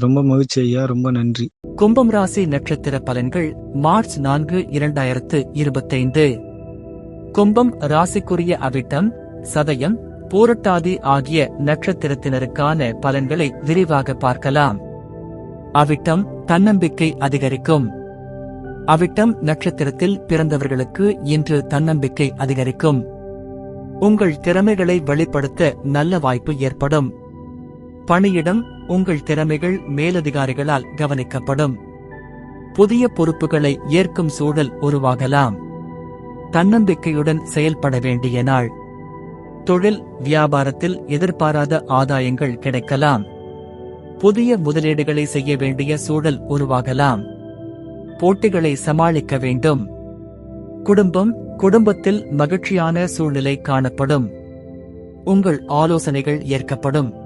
ரொம்ப மகிழ்ச்சி ஐயா ரொம்ப நன்றி. கும்பம் ராசி நட்சத்திர பலன்கள் மார்ச் நான்கு இரண்டாயிரத்து இருபத்தைந்து. கும்பம் ராசிக்குரிய அவிட்டம் சதயம் பூரட்டாதி ஆகிய நட்சத்திரத்தினருக்கான பலன்களை விரிவாக பார்க்கலாம். அவிட்டம் தன்னம்பிக்கை அதிகரிக்கும். அவிட்டம் நட்சத்திரத்தில் பிறந்தவர்களுக்கு இன்று தன்னம்பிக்கை அதிகரிக்கும். உங்கள் திறமைகளை வெளிப்படுத்த நல்ல வாய்ப்பு ஏற்படும். பணியிடம் உங்கள் திறமைகள் மேலதிகாரிகளால் கவனிக்கப்படும். புதிய பொறுப்புகளை ஏற்கும் சூழல் உருவாகலாம். தன்னம்பிக்கையுடன் செயல்பட வேண்டிய நாள். தொழில் வியாபாரத்தில் எதிர்பாராத ஆதாயங்கள் கிடைக்கலாம். புதிய முதலீடுகளை செய்ய வேண்டிய சூழல் உருவாகலாம். போட்டிகளை சமாளிக்க வேண்டும். குடும்பம் குடும்பத்தில் மகிழ்ச்சியான சூழ்நிலை காணப்படும். உங்கள் ஆலோசனைகள் ஏற்கப்படும்.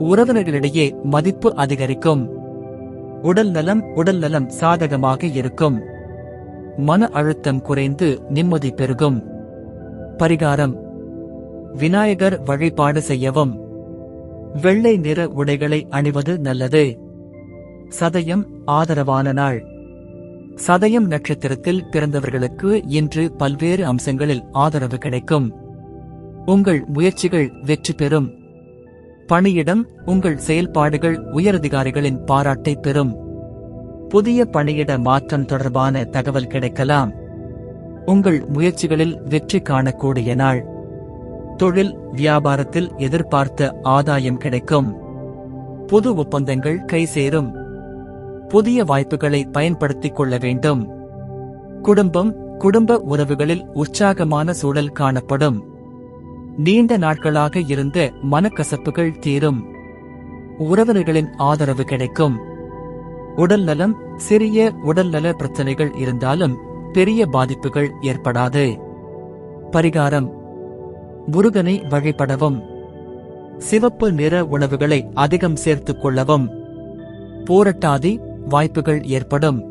உறவினர்களிடையே மதிப்பு அதிகரிக்கும். உடல் நலம் உடல் நலம் சாதகமாக இருக்கும். மன அழுத்தம் குறைந்து நிம்மதி பெருகும். பரிகாரம். விநாயகர் வழிபாடு செய்யவும். வெள்ளை நிற உடைகளை அணிவது நல்லது. சதயம் ஆதரவான நாள். சதயம் நட்சத்திரத்தில் பிறந்தவர்களுக்கு இன்று பல்வேறு அம்சங்களில் ஆதரவு கிடைக்கும். உங்கள் முயற்சிகள் வெற்றி பெறும். பணியிடம் உங்கள் செயல்பாடுகள் உயரதிகாரிகளின் பாராட்டை பெறும். புதிய பணியிட மாற்றம் தொடர்பான தகவல் கிடைக்கலாம். உங்கள் முயற்சிகளில் வெற்றி காணக்கூடிய நாள். தொழில் வியாபாரத்தில் எதிர்பார்த்த ஆதாயம் கிடைக்கும். புது ஒப்பந்தங்கள் கை சேரும். புதிய வாய்ப்புகளை பயன்படுத்திக் கொள்ள வேண்டும். குடும்பம் குடும்ப உறவுகளில் உற்சாகமான சூழல் காணப்படும். நீண்ட நாட்களாக இருந்த மனக்கசப்புகள் தீரும். உறவினர்களின் ஆதரவு கிடைக்கும். உடல் நலம் சிறிய உடல்நல பிரச்சனைகள் இருந்தாலும் பெரிய பாதிப்புகள் ஏற்படாது. பரிகாரம். முருகனை வழிபடவும். சிவப்பு நிற உணவுகளை அதிகம் சேர்த்துக் கொள்ளவும். போரட்டாதி வாய்ப்புகள் ஏற்படும்.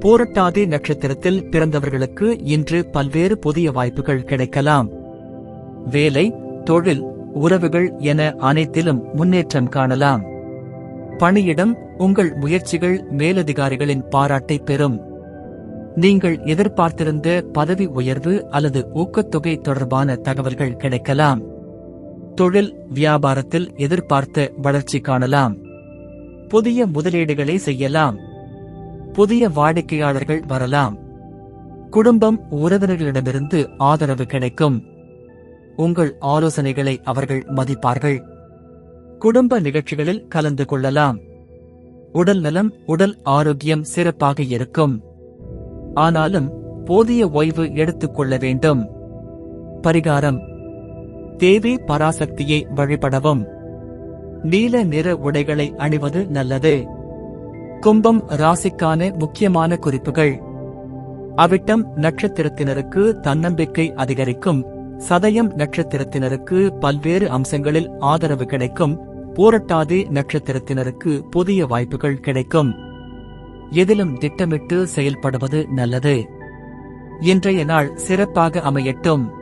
போரட்டாதி நட்சத்திரத்தில் பிறந்தவர்களுக்கு இன்று பல்வேறு புதிய வாய்ப்புகள் கிடைக்கலாம். வேலை தொழில் உறவுகள் என அனைத்திலும் முன்னேற்றம் காணலாம். பணியிடம் உங்கள் முயற்சிகள் மேலதிகாரிகளின் பாராட்டை பெறும். நீங்கள் எதிர்பார்த்திருந்த பதவி உயர்வு அல்லது ஊக்கத்தொகை தொடர்பான தகவல்கள் கிடைக்கலாம். தொழில் வியாபாரத்தில் எதிர்பார்த்த வளர்ச்சி காணலாம். புதிய முதலீடுகளை செய்யலாம். புதிய வாடிக்கையாளர்கள் வரலாம். குடும்பம் உறவினர்களிடமிருந்து ஆதரவு கிடைக்கும். உங்கள் ஆலோசனைகளை அவர்கள் மதிப்பார்கள். குடும்ப நிகழ்ச்சிகளில் கலந்து கொள்ளலாம். உடல் நலம் உடல் ஆரோக்கியம் சிறப்பாக இருக்கும். ஆனாலும் போதிய ஓய்வு எடுத்துக் கொள்ள வேண்டும். பரிகாரம். தேவி பராசக்தியை வழிபடவும். நீல நிற உடைகளை அணிவது நல்லது. கும்பம் ராசிக்கான முக்கியமான குறிப்புகள். அவிட்டம் நட்சத்திரத்தினருக்கு தன்னம்பிக்கை அதிகரிக்கும். சதயம் நட்சத்திரத்தினருக்கு பல்வேறு அம்சங்களில் ஆதரவு கிடைக்கும். போரட்டாதி நட்சத்திரத்தினருக்கு புதிய வாய்ப்புகள் கிடைக்கும். எதிலும் திட்டமிட்டு செயல்படுவது நல்லது. இன்றைய நாள் சிறப்பாக அமையட்டும்.